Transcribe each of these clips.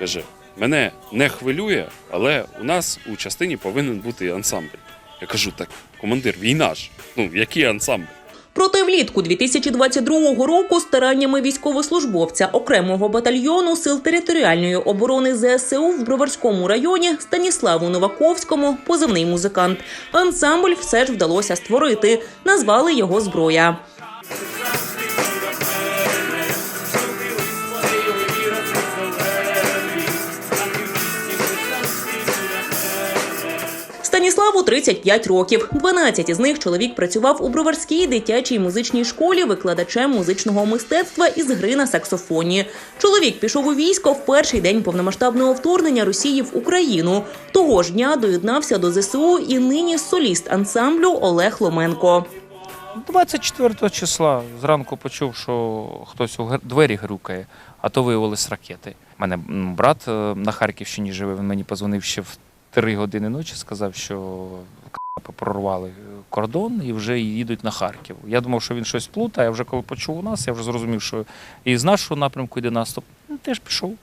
Каже, мене не хвилює, але у нас у частині повинен бути ансамбль. Я кажу, так, командир, війна ж. Ну, який ансамбль? Проте влітку 2022 року стараннями військовослужбовця окремого батальйону сил територіальної оборони ЗСУ в Броварському районі Станіславу Новаковському позивний музикант. Ансамбль все ж вдалося створити. Назвали його зброя. Станіславу 35 років. 12 із них чоловік працював у Броварській дитячій музичній школі викладачем музичного мистецтва із гри на саксофоні. Чоловік пішов у військо в перший день повномасштабного вторгнення Росії в Україну. Того ж дня доєднався до ЗСУ і нині соліст ансамблю Олег Ломенко. 24 числа зранку почув, що хтось у двері грюкає, а то виявились ракети. У мене брат е, на Харківщині живе, він мені позвонив ще в 3 години ночі, сказав, що прорвали кордон і вже їдуть на Харків. Я думав, що він щось плутає, а вже коли почув у нас, я вже зрозумів, що і з нашого напрямку йде наступ. Теж пішов.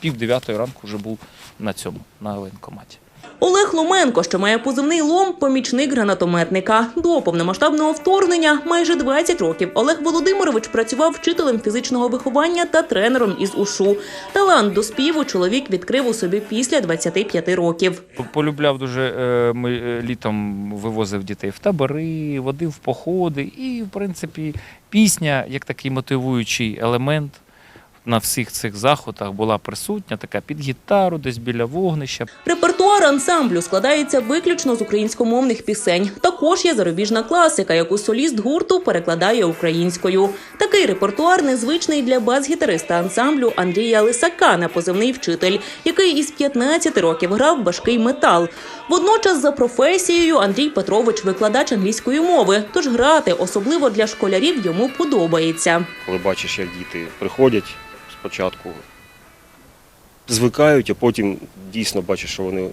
Пів дев'ятої ранку вже був на цьому, на воєнкоматі. Олег Ломенко, що має позивний лом, помічник гранатометника. До повномасштабного вторгнення майже 20 років Олег Володимирович працював вчителем фізичного виховання та тренером із УШУ. Талант до співу чоловік відкрив у собі після 25 років. Полюбляв дуже е, ми е, літом вивозив дітей в табори, водив в походи. І, в принципі, пісня як такий мотивуючий елемент на всіх цих заходах була присутня, така під гітару, десь біля вогнища. Репертуар ансамблю складається виключно з українськомовних пісень. Також є зарубіжна класика, яку соліст гурту перекладає українською. Такий репертуар незвичний для бас-гітариста ансамблю Андрія Лисака на позивний вчитель, який із 15 років грав важкий метал. Водночас, за професією, Андрій Петрович викладач англійської мови, тож грати, особливо для школярів, йому подобається. коли бачиш, як діти приходять спочатку, звикають, а потім дійсно бачиш, що вони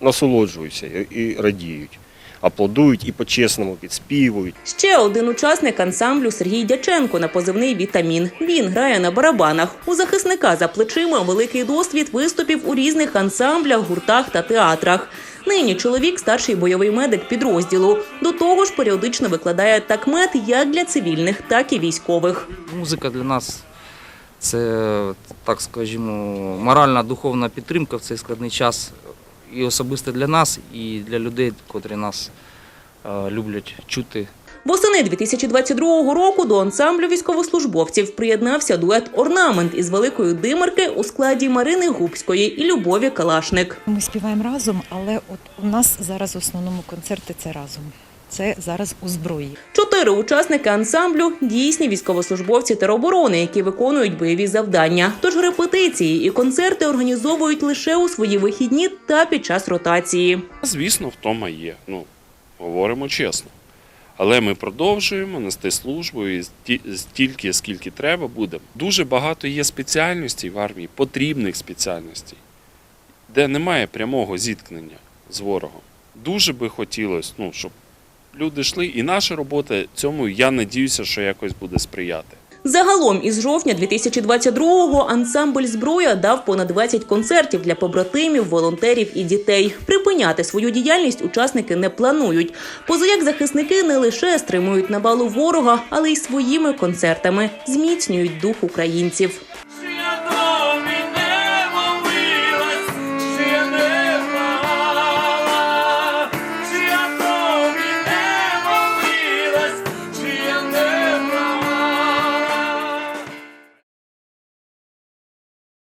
насолоджуються і- радіють, аплодують і по-чесному підспівують. Ще один учасник ансамблю Сергій Дяченко на позивний Вітамін. Він грає на барабанах. У захисника за плечима великий досвід виступів у різних ансамблях, гуртах та театрах. Нині чоловік старший бойовий медик підрозділу. До того ж, періодично викладає такмет як для цивільних, так і військових. Музика для нас це, так скажімо, моральна духовна підтримка в цей складний час. І особисто для нас, і для людей, котрі нас е, люблять чути. Восени 2022 року до ансамблю військовослужбовців приєднався дует Орнамент із великої димарки у складі Марини Губської і Любові Калашник. Ми співаємо разом, але от у нас зараз в основному концерти це разом. Це зараз у зброї. Чотири учасники ансамблю дійсні військовослужбовці тероборони, які виконують бойові завдання. Тож репетиції і концерти організовують лише у свої вихідні та під час ротації. Звісно, втома є. Ну, говоримо чесно. Але ми продовжуємо нести службу і стільки, скільки треба, будемо. Дуже багато є спеціальностей в армії, потрібних спеціальностей, де немає прямого зіткнення з ворогом. Дуже би хотілося, ну, щоб люди йшли, і наша робота цьому, я надіюся, що якось буде сприяти. Загалом із жовтня 2022-го ансамбль зброя дав понад 20 концертів для побратимів, волонтерів і дітей. Припиняти свою діяльність учасники не планують. Позаяк захисники не лише стримують навалу ворога, але й своїми концертами зміцнюють дух українців.